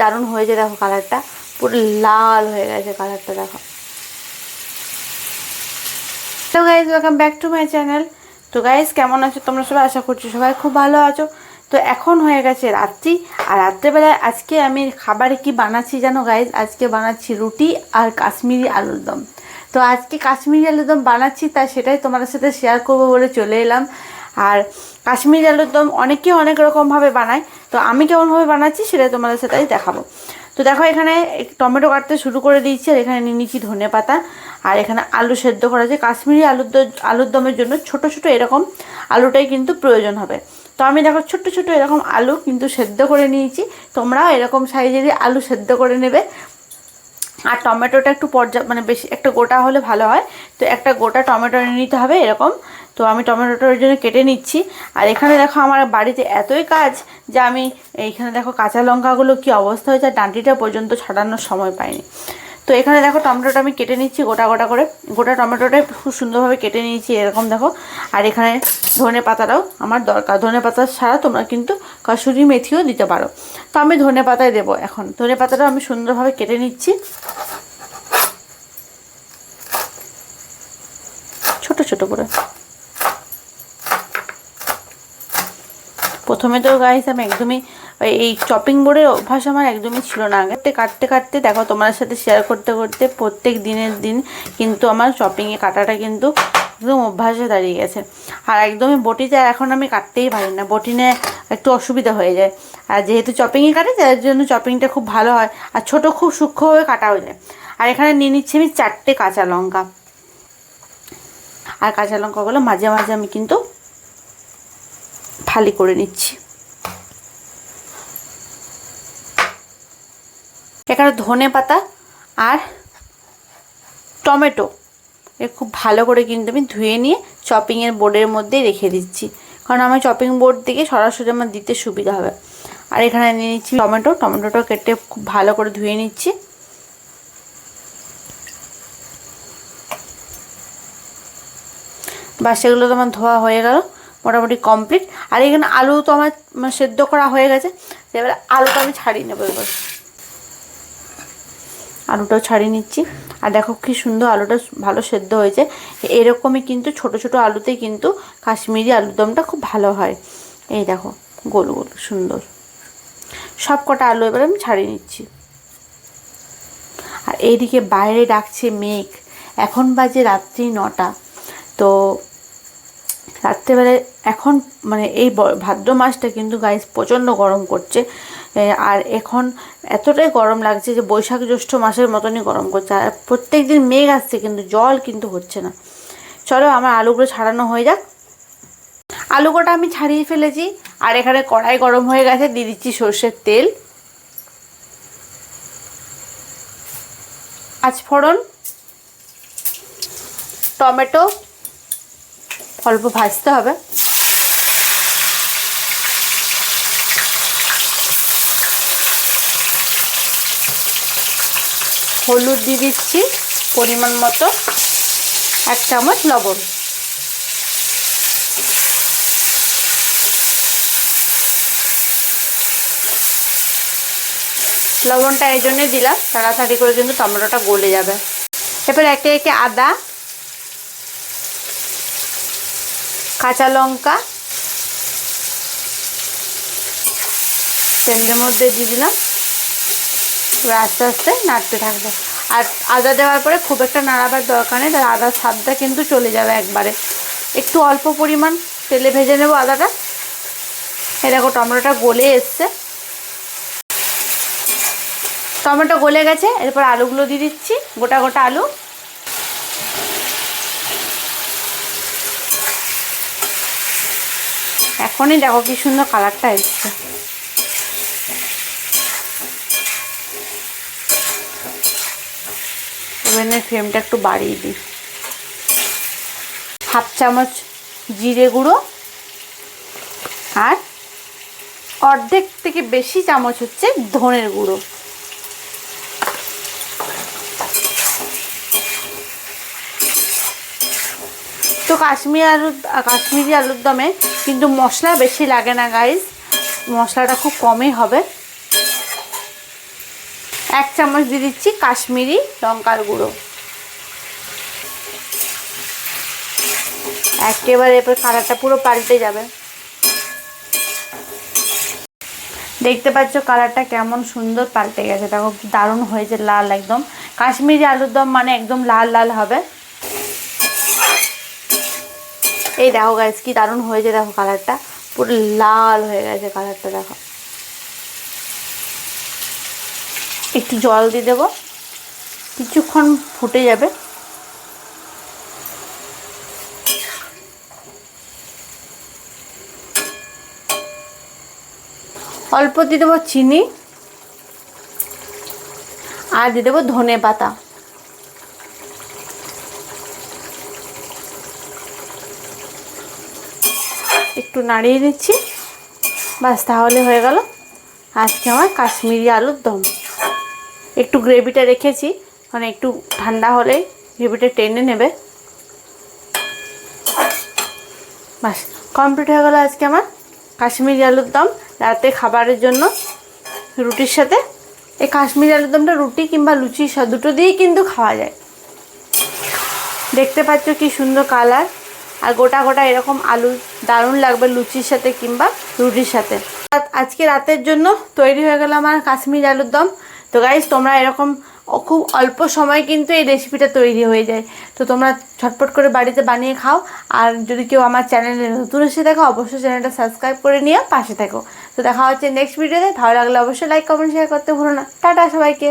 দারুণ হয়েছে দেখো কালারটা পুরো লাল হয়ে গেছে কালারটা দেখো। তো guys welcome back to my channel তো গাইজ কেমন আছো তোমরা সবাই? আশা করছি সবাই খুব ভালো আছো। তো এখন হয়ে গেছে রাত্রি, আর রাত্রেবেলায় আজকে আমি খাবারে কি বানাচ্ছি জানো গাইজ আজকে বানাচ্ছি রুটি আর কাশ্মীরি আলুর দম। তো আজকে কাশ্মীরি আলুর দম বানাচ্ছি, তাই সেটাই তোমাদের সাথে শেয়ার করব বলে চলে এলাম। আর কাশ্মীরি আলুর দম অনেকে অনেক রকমভাবে বানায়। তো আমি কেমনভাবে বানাচ্ছি সেটাই তোমাদের সাথেই দেখাবো। তো দেখো এখানে টমেটো কাটতে শুরু করে দিয়েছি, আর এখানে নিয়ে নিচ্ছি ধনে পাতা, আর এখানে আলু সেদ্ধ করা আছে। কাশ্মীরি আলুর আলুর দমের জন্য ছোট ছোট এরকম আলুটাই কিন্তু প্রয়োজন হবে। তো আমি দেখো ছোট্ট ছোট এরকম আলু কিন্তু সেদ্ধ করে নিয়েছি। তোমরাও এরকম সাইজেরই আলু সেদ্ধ করে নেবে। আর টমেটোটা একটু পর্যাপ্ত মানে বেশি, একটা গোটা হলে ভালো হয়। তো একটা গোটা টমেটো নিতে হবে এরকম। তো আমি টমেটোটার জন্য কেটে নিচ্ছি। আর এখানে দেখো আমার বাড়িতে এতই কাজ যে আমি এইখানে দেখো কাঁচা লঙ্কাগুলো কি অবস্থা হয়েছে আর ডাঁটিটা পর্যন্ত ছাড়ানোর সময় পাইনি। তো এখানে দেখো টমেটোটা আমি কেটে নিচ্ছি গোটা গোটা করে। গোটা টমেটোটা খুব সুন্দরভাবে কেটে নিয়েছি এরকম দেখো। আর এখানে ধনে পাতাটাও আমার দরকার। ধনে পাতা ছাড়া তোমরা কিন্তু কসুরি মেথিও দিতে পারো। তো আমি ধনে পাতায় দেবো এখন। ধনে পাতাটাও আমি সুন্দরভাবে কেটে নিচ্ছি। ছোট ছোট করে। প্রথমে তো গাইস আমি একদমই, এই চপিং বোর্ডের অভ্যাস আমার একদমই ছিল না। আগে কাটতে কাটতে দেখো তোমার সাথে শেয়ার করতে করতে প্রত্যেক দিনের দিন কিন্তু আমার চপিংয়ে কাটাটা কিন্তু একদম অভ্যাসে দাঁড়িয়ে গেছে। আর একদমই বটিতে এখন আমি কাটতেই পারি না, বটিনে একটু অসুবিধা হয়ে যায়। আর যেহেতু চপিংয়ে কাটে, তার জন্য চপিংটা খুব ভালো হয়। আর ছোট খুব সূক্ষ্মভাবে কাটা হয়ে যায়। আর এখানে নিয়ে নিচ্ছি আমি চারটে কাঁচা লঙ্কা। আর কাঁচা লঙ্কাগুলো মাঝে মাঝে আমি কিন্তু ফালি করে নিচ্ছি। এখানে ধনে পাতা আর টমেটো এ খুব ভালো করে কিন্তু আমি ধুয়ে নিয়ে চপিংয়ের বোর্ডের মধ্যে রেখে দিচ্ছি। কারণ আমার চপিং বোর্ড থেকে সরাসরি আমার দিতে সুবিধা হবে। আর এখানে নিয়ে নিচ্ছি টমেটো, টমেটোটা কেটে খুব ভালো করে ধুয়ে নিচ্ছি। বা সেগুলো তো আমার ধোয়া হয়ে গেল। মোটামুটি কমপ্লিট আর এখানে আলু তো আমার সেদ্ধ করা হয়ে গেছে। এবারে আলুটা আমি ছাড়িয়ে নেব এবার। আলুটাও ছাড়িয়ে নিচ্ছি। আর দেখো কি সুন্দর আলুটা ভালো সেদ্ধ হয়েছে। এরকমই কিন্তু ছোট ছোট আলুতেই কিন্তু কাশ্মীরি আলুর দমটা খুব ভালো হয়। এই দেখো, গোল গোল, সুন্দর। সব কটা আলু এবার আমি ছাড়িয়ে নিচ্ছি। আর এইদিকে বাইরে ডাকছে মেঘ। এখন বাজে রাত্রি নটা। তো রাত্রেবেলায় এখন মানে এই ভাদ্র মাসটা কিন্তু গাইস প্রচণ্ড গরম করছে। আর এখন এতটাই গরম লাগছে যে বৈশাখ জ্যৈষ্ঠ মাসের মতনই গরম করছে। আর প্রত্যেক দিন মেঘ আসছে কিন্তু জল কিন্তু হচ্ছে না। চলো আমার আলুগুলো ছাড়ানো হয়ে যাক। আলু কটা আমি ছাড়িয়ে ফেলেছি। আর এখানে কড়াই গরম হয়ে গেছে, দিয়ে দিচ্ছি সর্ষের তেল। আজ পাঁচফোড়ন টমেটো অল্প ভাজতে হবে। হলুদ দিয়ে দিচ্ছি পরিমাণ মতো এক চামচ লবণ। লবণটা এই জন্যই দিলাম, তাড়াতাড়ি করে কিন্তু টমেটোটা গলে যাবে। এবার একে একে আদা কাঁচা লঙ্কা তেলের মধ্যে দিয়ে দিলাম। এবার আস্তে আস্তে নাড়তে থাকবে। আর আদা দেওয়ার পরে খুব একটা নাড়াবার দরকার নেই, তার আদার স্বাদটা কিন্তু চলে যাবে একবারে। একটু অল্প পরিমাণ তেলে ভেজে নেব আদাটা। এ দেখো, টমেটোটা গলে এসছে। টমেটো গলে গেছে, এরপর আলুগুলো দিয়ে দিচ্ছি, গোটা গোটা আলু। এখনই দেখো কি সুন্দর কালারটা এসছে। ওভেনের ফ্লেমটা একটু বাড়িয়ে দিই। হাফ চামচ জিরে গুঁড়ো আর অর্ধেক থেকে বেশি চামচ হচ্ছে ধনের গুঁড়ো। তো কাশ্মীর আলু কাশ্মীরি আলুর দমে কিন্তু মশলা বেশি লাগে না গাইস মশলাটা খুব কমই হবে। এক চামচ দিয়ে দিচ্ছি কাশ্মীরি লঙ্কার গুঁড়ো। একেবারে এরপর কালারটা পুরো পাল্টে যাবে। দেখতে পাচ্ছ কালারটা কেমন সুন্দর পাল্টে গেছে। দেখো, দারুণ হয়েছে লাল একদম। কাশ্মীরি আলুর দম মানে একদম লাল লাল হবে। এই দেখো গাছ কি দারুণ হয়েছে দেখো কালারটা পুরো লাল হয়ে গেছে কালারটা দেখো। একটু জল দিয়ে দেবো। কিছুক্ষণ ফুটে যাবে। অল্প দিয়ে দেবো চিনি। আর দিয়ে দেবো ধনে পাতা একটু নাড়িয়ে নিচ্ছি। বাস তাহলে হয়ে গেল আজকে আমার কাশ্মীরি আলুর দম। একটু গ্রেভিটা রেখেছি মানে একটু ঠান্ডা হলে গ্রেভিটা টেনে নেবে। বাস কমপ্লিট হয়ে গেলো আজকে আমার কাশ্মীরি আলুর দম রাতে খাবারের জন্য রুটির সাথে। এই কাশ্মীরি আলুর দমটা রুটি কিংবা লুচি দুটো দিয়েই কিন্তু খাওয়া যায়। দেখতে পাচ্ছ কি সুন্দর কালার আর গোটা গোটা এরকম আলু দারুণ লাগবে লুচির সাথে কিংবা রুটির সাথে। আজকে রাতের জন্য তৈরি হয়ে গেল আমার কাশ্মীর আলুর দম। তো গাইজ তোমরা এরকম খুব অল্প সময় কিন্তু এই রেসিপিটা তৈরি হয়ে যায়। তো তোমরা ঝটপট করে বাড়িতে বানিয়ে খাও। আর যদি কেউ আমার চ্যানেলে নতুন এসে দেখো, অবশ্যই চ্যানেলটা সাবস্ক্রাইব করে নিয়ে পাশে থাকো। তো দেখা হচ্ছে নেক্সট ভিডিওতে ভালো লাগলে অবশ্যই লাইক কমেন্ট শেয়ার করতে ভুলো না। টাটা সবাইকে।